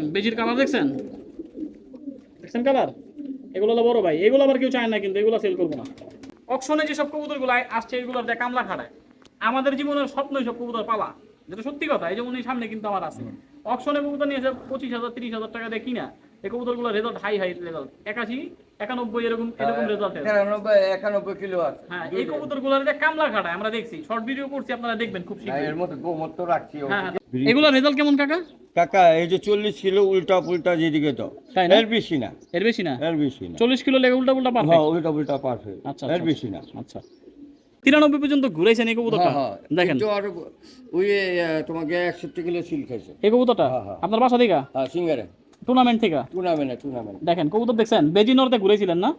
দেখেন বেজির কালার দেখছেন? দেখছেন কালার এগুলো হলো বড় ভাই। এগুলো আবার কেউ চায় না কিন্তু, এগুলো সেল করব না। অকশনে যেসব কবুতরগুলো আসছে, এগুলোর দিয়ে কামলা খাটায়। আমাদের জীবনের স্বপ্ন এইসব কবুতর পালা যেটা সত্যি কথা, এই যে উনি সামনে কিন্তু আমার আছে। অকশনে কবুতর নিয়েছে পঁচিশ হাজার, তিরিশ হাজার টাকা দিয়ে কিনা, এই কবুতরগুলো রেজাল্ট হাই হাই রেজাল্ট একাশি একানব্বই এরকম এরকম রেজাল্ট একানব্বই একানব্বই কিলো আছে। হ্যাঁ এই কবুতরগুলোর দিয়ে কামলা আমরা দেখছি। শর্ট ভিডিও করছি আপনারা দেখবেন খুব শীঘ্রই এর মধ্যে গোমর তো রাখছি হ্যাঁ হ্যাঁ। এগুলো রেজাল্ট কেমন কাকা? কাকা এই যে চল্লিশ কিলো উল্টা পুল্টা যেদিকে তো এর বেশি না। এর বেশি না? এর বেশি না। চল্লিশ কিলো লেগে উল্টা উল্টা হ্যাঁ পারফেক্ট উল্টা পুল্টা পারফেক্ট আচ্ছা, এর আচ্ছা। বেশি না। আচ্ছা। তিরানব্বই পর্যন্ত ঘুরেছেন এই কবুতরটা? হ্যাঁ, হ্যাঁ। দেখেন। ওই তোমাকে একষট্টি কিলো সিল খাইছে এই কবুতরটা? হ্যাঁ, হ্যাঁ। আপনার বাসা থেকে হ্যাঁ সিঙ্গারে। টুর্নামেন্ট থেকে? টুর্নামেন্টে টুর্নামেন্ট দেখেন কবুতর দেখছেন? বেজিনরতে ঘুরেছিলেন না?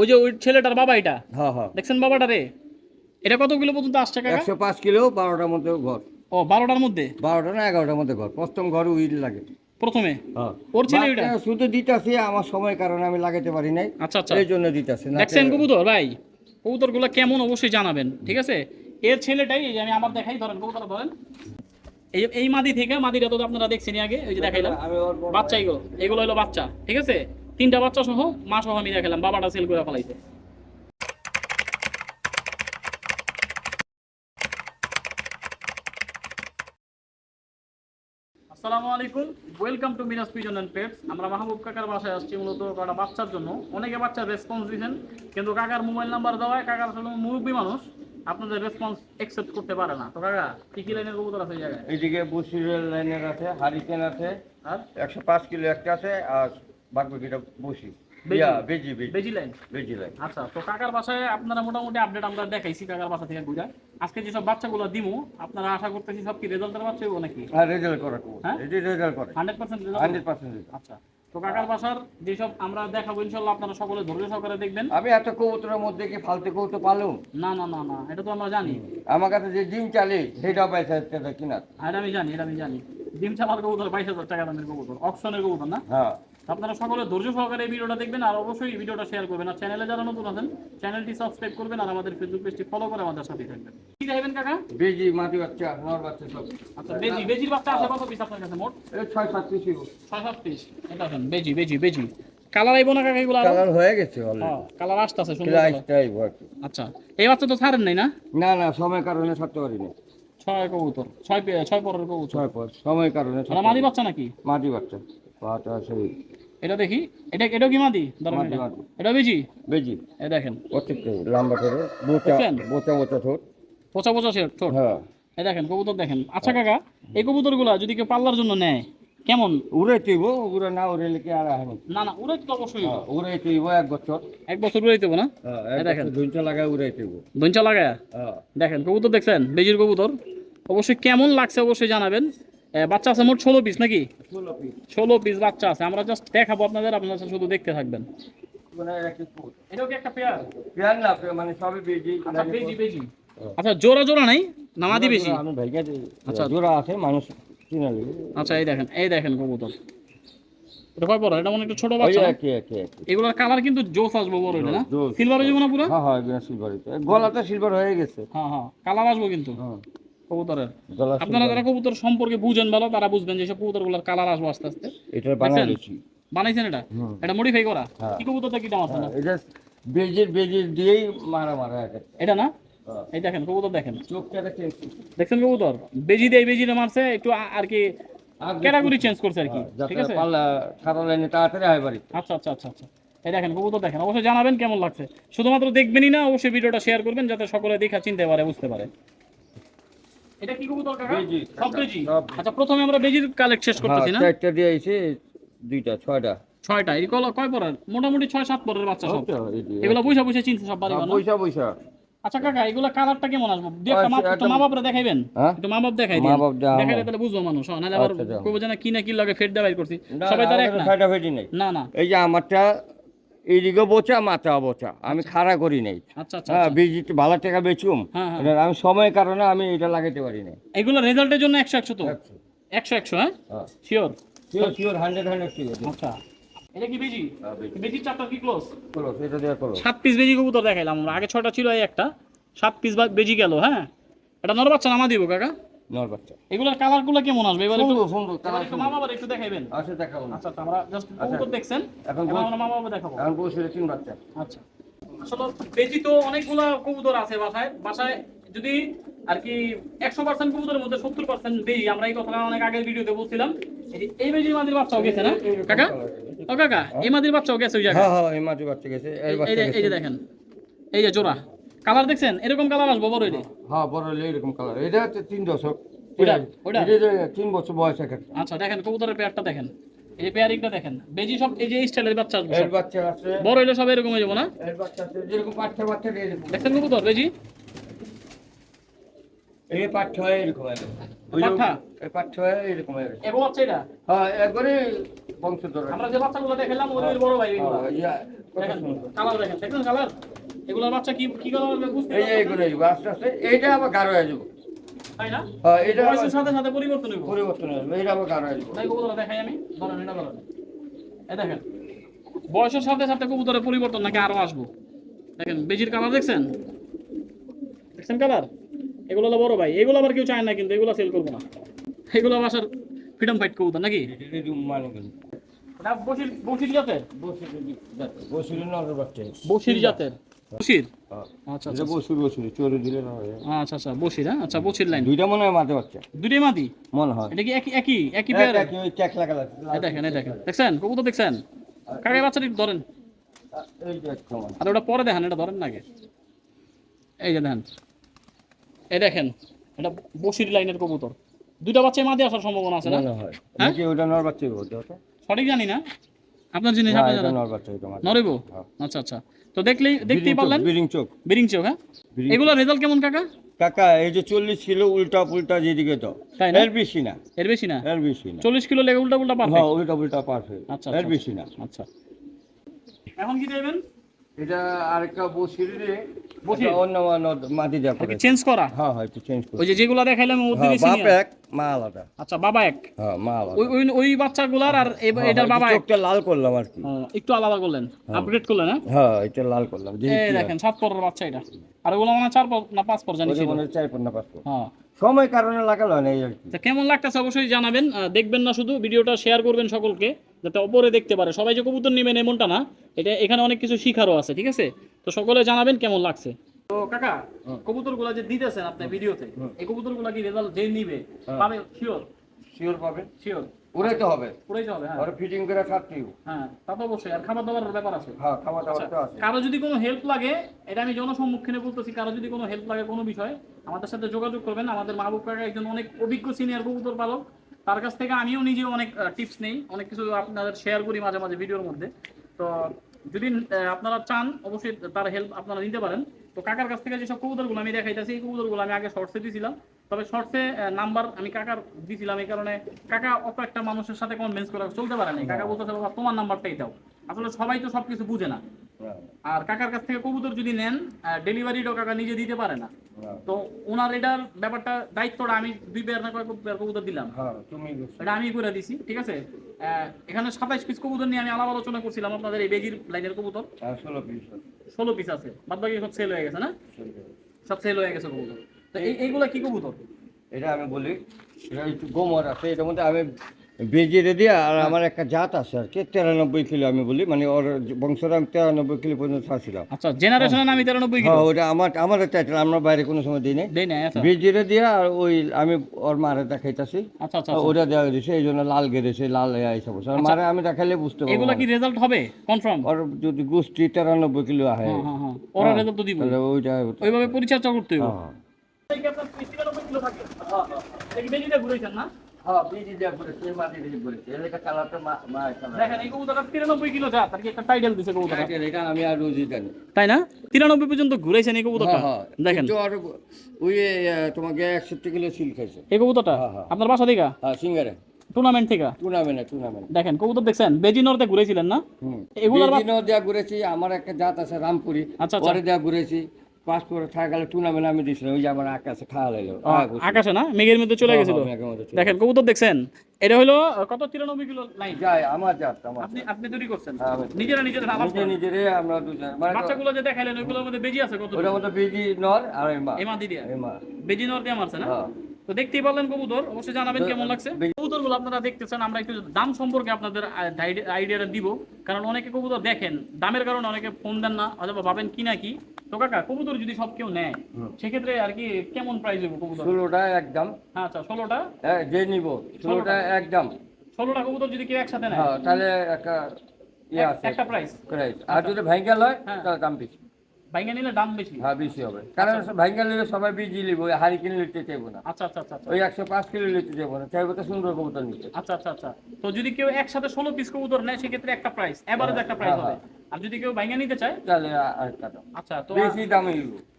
ওই যে ওই ছেলেটার বাবা এটা? হ্যাঁ হ্যাঁ। দেখছেন বাবাটা রে? এটা কত কিলো পর্যন্ত আসছে কাকা? একশো পাঁচ কিলো বারোটার মধ্যে ঘর। ও বারোটার মধ্যে? বারোটা না এগারোটার মধ্যে ঘর। প্রথম ঘর উইল লাগে। প্রথমে? হ্যাঁ। ওর ছেলে শুধু দিতাছি আমার সময় কারণে আমি লাগাতে পারি নাই। আচ্ছা আচ্ছা। এই জন্য দিতাছি দেখছেন কবুতর ভাই? কবুতরগুলো কেমন অবশ্যই জানাবেন ঠিক আছে? এর ছেলেটাই এই যে আমি আমার দেখাই ধরেন কবুতর ধরেন। এই এই মাদি থেকে মাদিটা তো আপনারা দেখছেন আগে ওই যে দেখাইলাম। বাচ্চা এগুলো এগুলো হলো বাচ্চা ঠিক আছে? তিনটা বাচ্চা সহ মা সহ আমি দেখালাম বাবাটা সেল করে ফেলাইছে। আসসালামু আলাইকুম welcome to Mina's pigeon and pets আমরা মাহবুব কাকার বাসায় আসছি মূলত কটা বাচ্চার জন্য। অনেকে বাচ্চার রেসপন্স দিয়েছেন কিন্তু কাকার মোবাইল নাম্বার দেওয়ায় কাকার আসলে মুরব্বী মানুষ। আপনাদের রেসপন্স একসেপ্ট করতে পারে না। তো কাকা কি কি লাইনের কবুতর আছে এই জায়গায়? এইদিকে বসিরের লাইনের আছে হারিকেন আছে আর? একশো পাঁচ কিলো একটা আছে আর বাদ বাকিটা বসি। বেজি। বেজি বেজি। বেজি লাইন বেজি লাইন আচ্ছা তো কাকার বাসায় আপনারা মোটামুটি আপডেট আমরা দেখাইছি কাকার বাসা থেকে ঘুরে আজকে যেসব বাচ্চাগুলো দিমু আপনারা আশা করতেছি সব কি রেজাল্টের বাচ্চা নাকি? রেজাল্ট করে হ্যাঁ? রেজাল্ট করে। হান্ড্রেড পার্সেন্ট হান্ড্রেড পার্সেন্ট আচ্ছা। তো কাকার বাসার যেসব আমরা দেখাবো ইনশাল্লাহ আপনারা সকলে ধৈর্য সহকারে দেখবেন। আমি এত কবুতরের মধ্যে কি ফালতু কবুতর পালুম না না না না এটা তো আমরা জানি। আমার কাছে যে ডিম চালে সেটা পয়সা কিনা? আর আমি জানি এটা আমি জানি। ডিম চালার কবুতর বাইশ হাজার টাকা দামের কবুতর অপশনের কবুতর না? হ্যাঁ। আপনারা সকলে ধৈর্য সহকারে এই ভিডিওটা দেখবেন আর অবশ্যই এই ভিডিওটা শেয়ার করবেন। আর চ্যানেলে যারা নতুন আছেন চ্যানেলটি সাবস্ক্রাইব করবেন আর আমাদের ফেসবুক পেজটি ফলো করে আমাদের সাথে থাকবেন। কি দেখাবেন কাকা? বেজি মাটি বাচ্চা নর বাচ্চা সব। আচ্ছা বেজি বেজির বাচ্চা আছে কত পিস আপনার কাছে মোট? এই ছয় সাত পিস ছয় সাত পিস এটা দেখেন বেজি বেজি বেজি। কালার আইবো না কাকা এগুলো কালার হয়ে গেছে হ্যাঁ অলরেডি কালার আসতেছে সুন্দর। টাইপ আচ্ছা এই বাচ্চা তো ছাড়েন নাই না? না না সময় কারণে ছাড়তে পারিনি। ছয় কবুতর ছয় ছয় পরের কবুতর। ছয় পর সময় কারণে মাদি বাচ্চা নাকি? মাটি বাচ্চা। এটা দেখি এটা এটাও কি মাদি? ধরেন এটা। বেজি? বেজি। এই দেখেন। লম্বা করে ঠোঁট। পচা পচা সে ঠোঁট? হ্যাঁ। এই দেখেন কবুতর দেখেন। আচ্ছা কাকা এই কবুতরগুলা যদি কেউ পাল্লার জন্য নেয় কেমন? উড়ে তুইব উড়ে না উড়ে আর না না উড়ে তো অবশ্যই হ্যাঁ, উড়ে তুইব এক বছর। এক বছর উড়ে দেবো না? হ্যাঁ দেখেন। দুইটা লাগায় উড়ে তুইব দঞ্চা লাগায়? হ্যাঁ। দেখেন কবুতর দেখছেন? বেজির কবুতর। অবশ্যই কেমন লাগছে অবশ্যই জানাবেন। এ, বাচ্চা আছে মোট ষোলো পিস নাকি? ষোলো পিস বাচ্চা আছে। আমরা জাস্ট দেখাবো আপনাদের আপনারা শুধু দেখতে থাকবেন। আচ্ছা বেজি বেজি। আচ্ছা জোড়া জোড়া নাই? নামাদি বেশি আচ্ছা। আচ্ছা। জোড়া আছে মানুষ আচ্ছা এই দেখেন এই দেখেন কবুতর। এটা কয় বড়? এটা মনে একটু ছোট বাচ্চা। এগুলোর কালার কিন্তু জোস আসব বড় হইলে না? সিলভার হয়ে যাব না পুরো? হ্যাঁ হ্যাঁ এগুলো গলাটা সিলভার হয়ে গেছে। হ্যাঁ হ্যাঁ কালার আসব কিন্তু। হ্যাঁ। কবুতরের। আপনারা যারা কবুতর সম্পর্কে বুঝেন ভালো তারা বুঝবেন যে সব কবুতরগুলোর কালার আসব আস্তে আস্তে। এটা? দিয়েছি বানাইছেন এটা? এটা মডিফাই করা? হ্যাঁ। কি কবুতরটা কি দাম আছে না? এটা বেজির বেজির দিয়েই মারা মারা এটা না? হ্যাঁ। এই দেখেন কবুতর দেখেন। চোখটা দেখে দেখছেন কবুতর? বেজি দিয়ে মারছে একটু আর কি ক্যাটাগরি চেঞ্জ করছে আর কি। ঠিক আছে? পাল্লা সারা লাইনে তাড়াতাড়ি হয় বাড়ি। আচ্ছা আচ্ছা আচ্ছা আচ্ছা। এই দেখেন কবুতর দেখেন। অবশ্যই জানাবেন কেমন লাগছে। শুধুমাত্র দেখবেনই না অবশ্যই ভিডিওটা শেয়ার করবেন যাতে সকলে দেখা চিনতে পারে বুঝতে পারে। এটা কি কবুতর কাকা? বেজি, সব বেজি? আচ্ছা প্রথমে আমরা বেজির কালেক্ট শেষ করতেছি না? হ্যাঁ, চারটা দিয়ে আইছে দুইটা ছয়টা। ছয়টা এই কল কয় পরের? মোটামুটি ছয় সাত পরের বাচ্চা সব। এগুলো পয়সা পয়সা চিনছে সব বাড়ি হ্যাঁ, পয়সা পয়সা আচ্ছা কাকা এগুলো কালারটা কেমন আসব? দু একটা মা আচ্ছা, একটু মা বাপরা দেখাইবেন? হ্যাঁ? একটু মা বাপ দেখাই দিন। দেখাইলে তাহলে বুঝব মানুষ হ্যাঁ, নাহলে আবার আচ্ছা, যাও। কইবো যে না কি না কি লাগে ফেট দেওয়াই করছি। সবাই তার এক না না। এই যে আমারটা এইদিকে বোচা মাথা বোচা। আমি খাড়া করি নাই। আচ্ছা আচ্ছা হ্যাঁ আচ্ছা। বীজ ভালো টাকা বেচুম। হ্যাঁ, হ্যাঁ। আমি সময়ের কারণে আমি এটা লাগাতে পারি নাই। এগুলো রেজাল্টের জন্য একশো একশো তো? একশো। একশো হ্যাঁ? Sure sure sure hundred hundred sure আচ্ছা। এটা কি বেজি? হ্যাঁ, কি ক্লোজ দিয়ে সাত পিস বেজি কবুতর দেখাইলাম আমরা। আগে ছয়টা ছিল এই একটা। সাত পিস বেজি গেল হ্যাঁ? এটা নর বাচ্চা নামা দিব কাকা? নর বাচ্চা। এগুলোর কালারগুলো কেমন আসবে? এবার একটু সুন্দর কালার একটু মা বাবার একটু দেখাইবেন। আসে দেখাবো। আচ্ছা আচ্ছা আমরা জাস্ট কবুতর দেখছেন। এখন আমরা মা বাবা দেখাবো। এখন বসে তিন বাচ্চা। আচ্ছা। আসলে বেজি তো অনেকগুলা কবুতর আছে বাসায়। বাসায় যদি আর কি একশো পার্সেন্ট কবুতরের মধ্যে সত্তর পার্সেন্ট বেজি আমরা এই কথাটা অনেক আগের ভিডিওতে বলছিলাম। এই এই মাদির বাচ্চাও গেছে না? কাকা? ও কাকা এই মাদির বাচ্চাও গেছে ওই জায়গায়? হ্যাঁ হ্যাঁ এই মাঝে বাচ্চা গেছে। এই যে দেখেন। এই যে জোড়া। কালার দেখছেন? এরকম কালার আসব বড় এটা হ্যাঁ বড় হলে এরকম কালার এটা হচ্ছে তিন দশক। তিন বছর বয়স এক আচ্ছা দেখেন কবুতরের পেয়ারটা দেখেন। এই যে পেয়ারিংটা দেখেন। বেজি সব এই যে স্টাইলের বাচ্চা আসবে এর বাচ্চা আছে। বড় হইলে সব এরকম হয়ে যাব না? এর বাচ্চা আছে যেরকম পাঠা বাচ্চা এরকম। দেখছেন কবুতর বেজি? এই পাঠা হয় এরকম। পাঠা? এই পাঠা হয় এরকম। এগো বাচ্চা এটা? হ্যাঁ একবারে বংশধর আমরা যে বাচ্চাগুলো দেখালাম ওদের বড় ভাই হ্যাঁ। কালার দেখেন দেখেন। কালার এগুলোর বাচ্চা কি কি কালার বুঝতে এই এইগুলো এইগুলো আস্তে আস্তে এইটা আবার গাঢ় হয়ে যাব। তাই না? হ্যাঁ এটা বয়সের সাথে সাথে পরিবর্তন হইব। পরিবর্তন এইটা আবার গাঢ় হয়ে যাব। তাই কবুতর দেখাই আমি। ধরেন এটা ধরেন। এই দেখেন বয়সের সাথে সাথে কবুতরের পরিবর্তন নাকি আরও আসব। দেখেন বেজির কালার দেখছেন? দেখছেন কালার এগুলো হলো বড় ভাই। এগুলো আবার কেউ চায় না কিন্তু এগুলো সেল করব না। এগুলো বাসার ফ্রিডম ফাইট কবুতর নাকি? বসির বসির জাতের। বসির জাতের। বসির? হ্যাঁ। আচ্ছা আচ্ছা বসুর বসুর চোরে দিলে না আচ্ছা আচ্ছা বসির হ্যাঁ? আচ্ছা বসির লাইন দুইটা মনে হয় মাঝে বাচ্চা। দুটোই মাদি মনে হয়। এটা কি একই একই একই পেয়ার একই ওই চেক লাগা লাগছে। এই দেখেন এই দেখেন। দেখছেন? কবুতর দেখছেন? কাকে বাচ্চাটি ধরেন। এই যে একটা। আর ওটা পরে দেখেন এটা ধরেন আগে। এই যে দেখেন। এই দেখেন এটা বসির লাইনের কবুতর। দুইটা বাচ্চা মাঝে আসার সম্ভাবনা আছে না? হ্যাঁ? নাকি ওটা নর বাচ্চা সঠিক জানি না। আপনার জিনিস আপনি জানেন। হ্যাঁ। আচ্ছা আচ্ছা। তো দেখলেই দেখতেই পারলেন? বিরিং চোখ। বিরিং চোখ হ্যাঁ? এগুলো রেজাল্ট কেমন কাকা? কাকা এই যে চল্লিশ কিলো উল্টা পুল্টা যেদিকে তো তাই না? এর বেশি না। এর বেশি না? এর বেশি না। চল্লিশ কিলো লেগে উল্টা হ্যাঁ পারফেক্ট? উল্টা পুল্টা পারফেক্ট। আচ্ছা এর আচ্ছা বেশি না। আচ্ছা। এখন কি দেবেন? এটা আরেকটা বসির রে। অন্য অন্য মাটি যা করে চেঞ্জ করা? হ্যাঁ হ্যাঁ একটু চেঞ্জ করে ওই যে যেগুলো দেখাইলাম ওর বাপ এক মা আলাদা। আচ্ছা বাবা এক। হ্যাঁ মা আলাদা। ওই ওই ওই বাচ্চাগুলার আর এটার বাবা এক। চোখটা লাল করলাম আর কি। একটু আলাদা করলেন। আপগ্রেড করলেন হ্যাঁ? হ্যাঁ এটা লাল করলাম এই দেখেন সাত পরের বাচ্চা এটা। আর ওগুলো মানে চার পর না পাঁচ পর জানি মনে চার পর না পাঁচ পর। হ্যাঁ। সময় কারণে লাগালো না এই আর কি। কেমন লাগতেছে অবশ্যই জানাবেন। দেখবেন না শুধু ভিডিওটা শেয়ার করবেন সকলকে। যাতে অপরে দেখতে পারে। সবাই যে কবুতর নেবেন এমনটা না। এটা এখানে অনেক কিছু শিখারও আছে ঠিক আছে? তো সকলে জানাবেন কেমন লাগছে। তো কাকা কবুতরগুলা যে দিতেছেন আপনার ভিডিওতে এই কবুতরগুলা কি রেজাল্ট যে নিবে পাবে? শিওর শিওর পাবে। শিওর উড়াইতে হবে। পুরাই হবে হ্যাঁ। আর ফিটিং করে হ্যাঁ তা তো অবশ্যই। আর খাবার দাবারের ব্যাপার আছে। হ্যাঁ খাওয়া দাওয়া তো আছে। কারও যদি কোনো হেল্প লাগে এটা আমি জনসম্মুখীনে বলতেছি কারও যদি কোনো হেল্প লাগে কোনো বিষয় আমাদের সাথে যোগাযোগ করবেন। আমাদের মাহবুব কাকা একজন অনেক অভিজ্ঞ সিনিয়র কবুতর পালক। তার কাছ থেকে আমিও নিজেও অনেক টিপস নেই। অনেক কিছু আপনাদের শেয়ার করি মাঝে মাঝে ভিডিওর মধ্যে। তো, যদি আপনারা চান, অবশ্যই তার হেল্প আপনারা নিতে পারেন। তো কাকার কাছ থেকে যেসব কবুতরগুলো আমি দেখাইতেছি, এই কবুতরগুলো আমি আগে শর্টসে দিয়েছিলাম তবে শর্টসে নাম্বার আমি কাকার দিয়েছিলাম এই কারণে কাকা অত একটা মানুষের সাথে কনভিন্স করে চলতে পারে না কাকা বলতেছে, বাবা, তোমার নাম্বারটাই দাও। আসলে সবাই তো সবকিছু বুঝে না। আর কাকার কাছ থেকে কবুতর যদি নেন ডেলিভারিটাও কাকা নিজে দিতে পারে না। হ্যাঁ, তো ওনার এটার ব্যাপারটা দায়িত্বটা আমি দুই পেয়ার না কয়েক পেয়ার কবুতর দিলাম। হ্যাঁ। এটা আমি করে দিছি ঠিক আছে? এখানে সাতাইশ পিস কবুতর নিয়ে আমি আলাপ আলোচনা করছিলাম আপনাদের এই বেজির লাইনের কবুতর। ষোলো পিস আছে। ষোলো পিস আছে বাদ বাকি সব সেল হয়ে গেছে না? সব সেল হয়ে গেছে কবুতর। তো এই এইগুলা কি কবুতর? এটা আমি বলি এটা একটু গোমর আছে এটার মধ্যে আমি বেজে দিয়ে আর আমার একটা জাত আছে আর কি তেরানব্বই কিলো আমি বলি মানে ওর বংশটা আমি তিরানব্বই কিলো পর্যন্ত ছাড়ছিলাম। আচ্ছা জেনারেশনের আমি তিরানব্বই কিলো? হ্যাঁ ওটা আমার আমার টাইটেল আমরা বাইরে কোনো সময় দিই নাই। দেই না আচ্ছা। বেজিরে দিয়ে আর ওই আমি ওর মারে দেখাইতাছি। আচ্ছা আচ্ছা ওটা দেওয়া দিছে এই জন্য লাল গেড়েছে লাল এইসব আর মারে আমি দেখাইলে বুঝতে পারব এগুলা কি রেজাল্ট হবে? কনফার্ম ওর যদি গোষ্ঠী তেরানব্বই কিলো আহে। হ্যাঁ হ্যাঁ হ্যাঁ। ওরা রেজাল্ট তো দিব তাহলে ওইটা ওইভাবে পরিচর্যা করতে হবে হ্যাঁ হ্যাঁ। বেজি দেওয়া করেছে মাটি দিয়ে করেছে এলাকা কালারটা মা মা দেখেন এই কবুতরটা তিরানব্বই কিলো যা তার কি একটা টাইটেল দিছে কবুতরটা? এটা আমি আর রোজই জানি। তাই না? তিরানব্বই পর্যন্ত ঘুরেছেন এই কবুতরটা। দেখেন। ওই তোমাকে একষট্টি কিলো সিল খাইছে। এই কবুতরটা। আপনার বাসা হ্যাঁ সিঙ্গারে। টুর্নামেন্ট থেকে? টুর্নামেন্টে টুর্নামেন্ট। দেখেন কবুতর দেখছেন বেজিনরতে ঘুরেছিলেন না? দেয়া ঘুরেছি আমার একটা জাত আছে রামপুরি। আচ্ছা, আচ্ছা। দেয়া ঘুরেছি। পাসপোর্ট থাকা টুর্নামেন্ট আমি দিয়েছিলাম ওই যে আমার আকাশে খাওয়া লাইলো আকাশে না? মেঘের মধ্যে চলে গেছিল? দেখেন কবুতর দেখছেন? এটা হলো কত? তিরানব্বই কিলো লাইন যাই আমার জাত আমার আপনি আপনি তৈরি করছেন? হ্যাঁ, নিজেরা নিজেরা আলাপ নিজে নিজেরে আমরা দুজন মানে বাচ্চাগুলো যে দেখাইলেন ওইগুলোর মধ্যে বেজি আছে কত ওটার মধ্যে বেজি নর আর এমা এমা দিদি। এমা বেজি নর দিয়ে মারছে না? হ্যাঁ। তো দেখতেই পারলেন কবুতর অবশ্যই জানাবেন কেমন লাগছে। কবুতরগুলো আপনারা দেখতেছেন আমরা একটু দাম সম্পর্কে আপনাদের আইডিয়াটা দিব। কারণ অনেকে কবুতর দেখেন দামের কারণে অনেকে ফোন দেন না অথবা ভাবেন কি না কি। তো কাকা কবুতর যদি সব কেউ নেয় সেক্ষেত্রে আর কি কেমন প্রাইস দেবো কবুতর? ষোলোটা একদম। আচ্ছা ষোলোটা? যে নিব ষোলোটা একদম। ষোলোটা কবুতর যদি কেউ একসাথে নেয়? হ্যাঁ তাহলে একটা ইয়ে এক- আছে। একটা প্রাইস প্রাইস আর যদি ভাঙ্গেল হয় হ্যাঁ। তাহলে দাম বেশি। ভাইঙ্গা নিলে দাম বেশি। হ্যাঁ বেশি হবে। কারণ ভাঙ্গেল নিলে সবাই বিজি নিব হাড়ি কিনে নিতে চাইব না। আচ্ছা আচ্ছা আচ্ছা আচ্ছা। ওই একশো পাঁচ কিলো নিতে চাইব না চাইব তো সুন্দর কবুতর নিতে। আচ্ছা আচ্ছা আচ্ছা। তো যদি কেউ একসাথে ষোলো পিস কবুতর নেয় সেক্ষেত্রে একটা প্রাইস এভারেজ একটা প্রাইস হবে। আর যদি কেউ ভাইঙ্গা নিতে চায়? তাহলে আরেকটা দাম। আচ্ছা তো বেশি দামে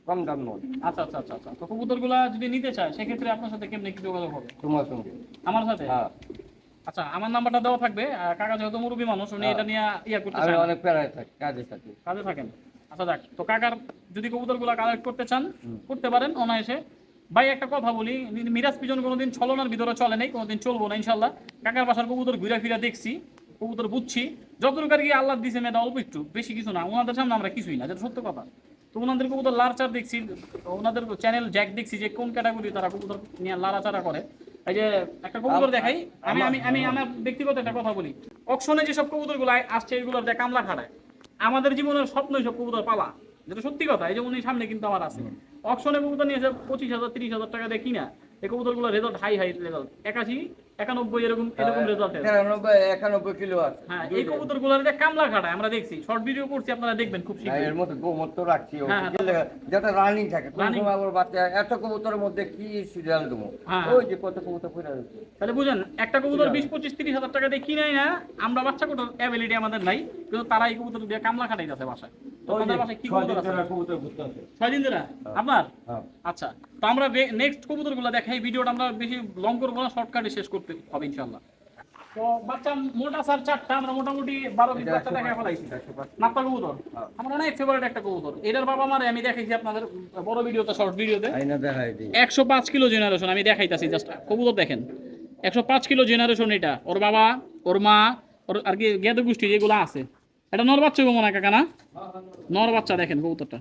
কম দাম নয়। আচ্ছা আচ্ছা আচ্ছা আচ্ছা। তো কবুতরগুলা যদি নিতে চায় সেক্ষেত্রে আপনার সাথে কেমনি কি যোগাযোগ হবে? তোমার সঙ্গে। আমার সাথে? হ্যাঁ। আচ্ছা আমার নাম্বারটা দেওয়া থাকবে। কাকা যেহেতু মুরব্বী মানুষ উনি হ্যাঁ। এটা নিয়ে ইয়া করতে অনেক প্যারায় থাকি কাজে থাকি। কাজে থাকেন? আচ্ছা যাক। তো কাকার যদি কবুতরগুলো কালেক্ট করতে চান করতে পারেন অনায়াসে। ভাই একটা কথা বলি মিরাজ পিজন কোনোদিন ছলনার ভিতরে চলে নাই কোনোদিন চলবো না ইনশাল্লাহ কাকার বাসার কবুতর ঘুরে ফিরে দেখছি কবুতর বুঝছি। যতটুকু আর কি আল্লাহ দিছে মেয়েটা অল্প একটু বেশি কিছু না। ওনাদের সামনে আমরা কিছুই না যেটা সত্য কথা। তো ওনাদের কবুতর লারচার দেখছি ওনাদের চ্যানেল জ্যাক দেখছি যে কোন ক্যাটাগরি তারা কবুতর নিয়ে লাড়াচাড়া করে। এই যে একটা কবুতর দেখাই আমি আমি আমি আমার- ব্যক্তিগত একটা কথা বলি। অকশনে যেসব কবুতরগুলো আসছে এগুলোর দিয়ে কামলা খাড়ায় আমাদের জীবনের স্বপ্ন সব কবুতর পালা। যেটা সত্যি কথা এই যে উনি সামনে কিন্তু আমার আছে। অকশনে কবুতর নিয়েছে পঁচিশ হাজার তিরিশ হাজার টাকা দিয়ে কিনা। এই কবুতরগুলো রেজাল্ট হাই হাই রেজাল্ট একাশি একানব্বই এরকম এরকম রেজাল্ট তিরানব্বই একানব্বই কিলো আছে। হ্যাঁ এই কবুতরগুলোর কামলা খাড়ায় আমরা দেখছি। শর্ট ভিডিও করছি আপনারা দেখবেন খুব হ্যাঁ, শীঘ্রই। এর মধ্যে গোমর তো রাখছি। হ্যাঁ, হ্যাঁ। যাতে রানিং থাকে। আবার বাচ্চা এত কবুতরের মধ্যে কি সিরিয়াল দেবো? হ্যাঁ। ওই যে কত কবুতর পড়ে তাহলে বুঝেন একটা কবুতর বিশ পঁচিশ তিরিশ হাজার টাকা দিয়ে কিনাই না আমরা বাচ্চা কোটার অ্যাবিলিটি আমাদের নাই কিন্তু তারা এই কবুতর দিয়ে কামলা খাটাই যাচ্ছে বাসায়। তো ওই যে আপনাদের বাসায় কি ছয় দিন ধরে কবুতর ঘুরতে আছে। ছয় দিন ধরে? আপনার? হ্যাঁ। আচ্ছা তো আমরা নেক্সট কবুতরগুলো দেখাই ভিডিওটা আমরা বেশি লং করব না শর্টকাটে শেষ করতে হবে ইনশাল্লাহ তো বাচ্চা মোটা স্যার চারটা আমরা মোটামুটি বারো পিস বাচ্চা একশো দেখা পাঁচ, ফেলাইছি। নাপ্তা কবুতর? হ্যাঁ। আমার অনেক ফেভারিট একটা কবুতর। এটার বাবা মারে আমি দেখাইছি আপনাদের বড় ভিডিওতে শর্ট ভিডিওতে। একশো পাঁচ কিলো জেনারেশন আমি দেখাইতাছি জাস্ট কবুতর দেখেন। একশো পাঁচ কিলো জেনারেশন এটা। ওর বাবা ওর মা ওর আর কি গেদ গোষ্ঠী যেগুলো আছে। এটা নর বাচ্চা গো মনে কাকা না? নর বাচ্চা দেখেন কবুতরটা।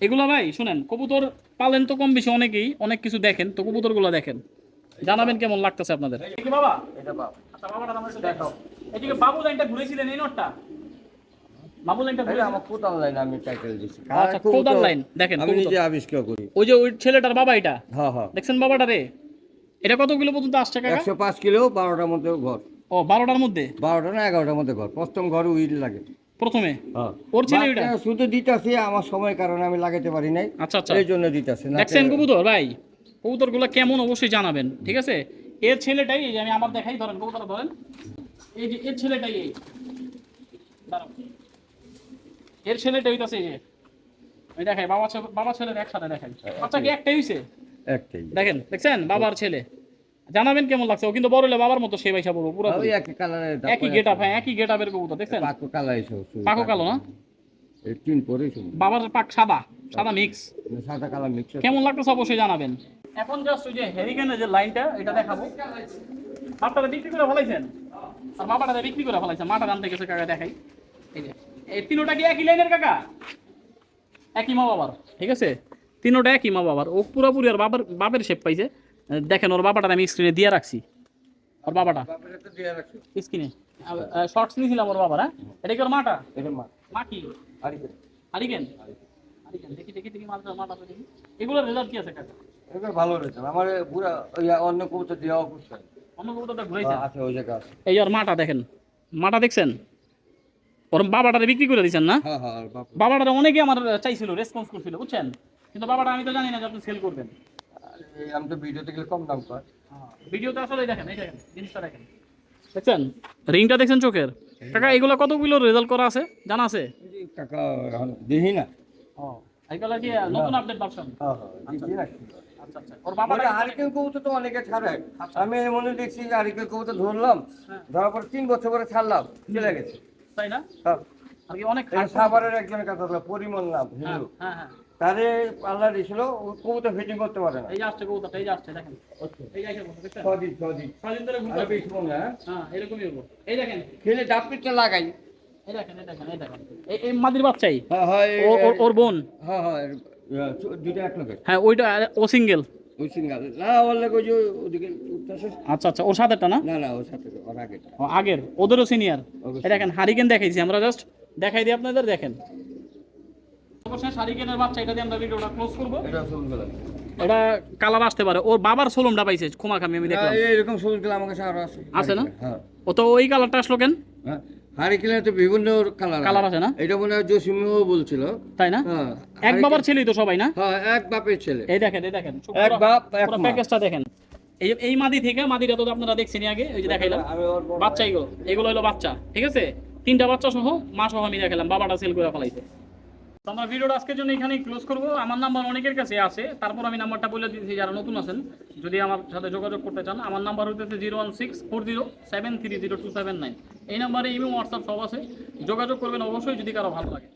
এগুলো ভাই শুনেন কবুতর পালেন তো কম বেশি অনেকেই অনেক কিছু দেখেন তো কবুতরগুলো দেখেন। জানাবেন কেমন লাগতেছে আপনাদের? বাবা। এটা বাপ আচ্ছা বাবাটা আমরা একটু দেখাও এদিকে বাবু লাইনটা ঘুরেছিলেন এই নটটা? বাবু লাইনটা এটা আমার কোতাল লাইন আমি টাইটেল দিছি। আচ্ছা, কোদাল লাইন, দেখেন, আমি। নিজে আবিষ্কার করি। ওই যে ওই ছেলেটার বাবা এটা? হ্যাঁ হ্যাঁ। দেখছেন বাবাটা রে? এটা কত কিলো পর্যন্ত আসছে কাকা? একশো পাঁচ কিলো বারোটার মধ্যে ঘর। ও বারোটার মধ্যে? বারোটা না এগারোটার মধ্যে ঘর। প্রথম ঘর উইল লাগে। প্রথমে? হ্যাঁ। ওর ছেলে ওইটা? শুধু দিতেছি আমার সময় কারণে আমি লাগাতে পারি নাই। আচ্ছা আচ্ছা। এই জন্য দিতেছি না দেখছেন কবুতর ভাই? কবুতরগুলো কেমন অবশ্যই জানাবেন ঠিক আছে? এর ছেলেটাই এই যে আমি আমার দেখাই ধরেন কবুতর ধরেন। এই যে এর ছেলেটাই এই। দাঁড়াও। এর ছেলেটাই হইতাছে এই যে। আমি দেখাই বাবা বাবা ছেলের একসাথে দেখাই। বাচ্চা কি একটাই হইছে? একটাই। দেখেন দেখছেন? বাবার ছেলে। জানাবেন কেমন লাগছে? ও কিন্তু বড় হলে বাবার মতো সে ভাইসা বলব পুরো একই কালারের একই গেট আপ হ্যাঁ একই গেট আপের কবুতর দেখছেন? পাকো কালার এসে পাকো কালো না? তিন পরে বাবার পাক সাদা সাদা মিক্স সাদা কালার মিক্স কেমন লাগতেছে অবশ্যই জানাবেন। এখন জাস্ট ওই যে হেরিকেনের যে লাইনটা এটা দেখাবো। বাপটাটা বিক্রি করে ফেলাইছেন? আর বাবাটা বিক্রি করে ফেলাইছেন? মাটা আনতে গেছে কাকা দেখাই। এই যে এই তিনোটা কি একই লাইনের কাকা? একই মা বাবার ঠিক আছে? তিনোটা একই মা বাবার। ও পুরোপুরি আর বাবার বাপের শেপ পাইছে। দেখেন ওর বাবাটা আমি স্ক্রিনে দিয়ে রাখছি। ওর বাবাটা। স্ক্রিনে শর্টস নিয়েছিলাম ওর বাবার। হ্যাঁ এটা কি ওর মাটা? মা। কি? হারিকেন। হারিকেন? দেখি দেখি দেখি মাটা মাটা দেখি। এগুলোর রেজাল্ট কি আছে কাকা? ভালো রয়েছে আমার পুরা ওই অন্য কবুতর দেওয়া অন্য কবুতরটা ঘুরাইছেন আছে ওই জায়গা আছে। এই আর মাটা দেখেন। মাটা দেখছেন? ওর বাবাটারে বিক্রি করে দিয়েছেন না? হ্যাঁ হ্যাঁ বাপ। বাবাটারে অনেকে আমার চাইছিল রেসপন্স করছিল বুঝছেন? কিন্তু বাবাটা আমি তো জানি না যে আপনি সেল করবেন। আমি তো ভিডিওতে গেলে কম দাম পাই। ভিডিওতে আসলে দেখেন এই দেখেন জিনিসটা দেখেন। দেখছেন? রিংটা দেখছেন চোখের? কাকা এগুলো কত কিলো রেজাল্ট করা আছে? জানা আছে? কাকা দেখি না। ও এগুলো কি নতুন আপডেট ভার্সন হ্যাঁ হ্যাঁ দেখি না। আচ্ছা আচ্ছা ওর বাবাটা মানে আরিকেল কবুতর তো অনেকে ছাড়ে। আমি মনে দেখছি যে আরিকেল কবুতর ধরলাম হ্যাঁ। ধরার পর তিন বছর পরে ছাড়লাম চলে গেছে। তাই না? হ্যাঁ। আর কি অনেক সাভারের একজনের কথা পরিমল নাম হ্যাঁ হিন্দু হ্যাঁ হ্যাঁ। তারে পাল্লা দিয়েছিল ও কবুতর ফিটিং করতে পারে না। এই আসছে কবুতরটা এই আসছে দেখেন। এই আসছে কবুতর, দেখছেন ছদিন ছদিন। ছদিন ধরে ঘুরতে বেশি মনে হ্যাঁ? এরকমই হব। এই দেখেন খেলে ডাবপিটটা লাগাই। এই দেখেন এই দেখেন এই দেখেন। এই এই মাদির বাচ্চাই? হ্যাঁ হ্যাঁ ওর- বোন? হ্যাঁ হ্যাঁ দুইটা এক লোকের। হ্যাঁ ওইটা ও সিঙ্গেল ওই সিঙ্গাল না ওর লাগে ওই ওদিকে আচ্ছা আচ্ছা ওর সাথেটা না? না না ওর সাথে ওর আগে ও, আগের ওদেরও সিনিয়র। এটা দেখেন হারিকেন দেখাইছি আমরা জাস্ট দেখাই দিই আপনাদের দেখেন। অবশ্যই হারিকেনের বাচ্চা এটা দিয়ে আমরা ভিডিওটা ক্লোজ করব। এটা সবুজ কালার এটা কালার আসতে পারে। ওর বাবার সোলমটা পাইছে ক্ষমা খামি আমি দেখলাম। এরকম সবুজ কালার আমার কাছে আরও আছে। আছে না? ও তো ওই কালারটা আসলো কেন? তো বিভিন্ন কালার কালার আছে না? এটা মনে হয় জসিমিও বলছিল। তাই না? এক বাবার ছেলেই তো সবাই না? হ্যাঁ এক বাপের ছেলে। এই দেখেন এই দেখেন এক বাপ, এক প্যাকেজটা দেখেন। এই এই মাদি থেকে মাদিটা তো আপনারা দেখছেন আগে ওই যে দেখাইলাম। আমি ওর বড় বাচ্চা এগুলো এগুলো হলো বাচ্চা ঠিক আছে? তিনটা বাচ্চা সহ মা সহ আমি দেখালাম বাবাটা সেল করে ফেলাইছে। তো আমরা ভিডিওটা আজকের জন্য এখানেই ক্লোজ করব। আমার নাম্বার অনেকের কাছে আছে, তারপর আমি নাম্বারটা বলে দিয়েছি যারা নতুন আছেন। যদি আমার সাথে যোগাযোগ করতে চান, আমার নাম্বার হইতেছে zero one six four zero seven three zero two seven nine এই নাম্বারে ইমেল হোয়াটসঅ্যাপ সব আছে। যোগাযোগ করবেন অবশ্যই যদি কারও ভালো লাগে।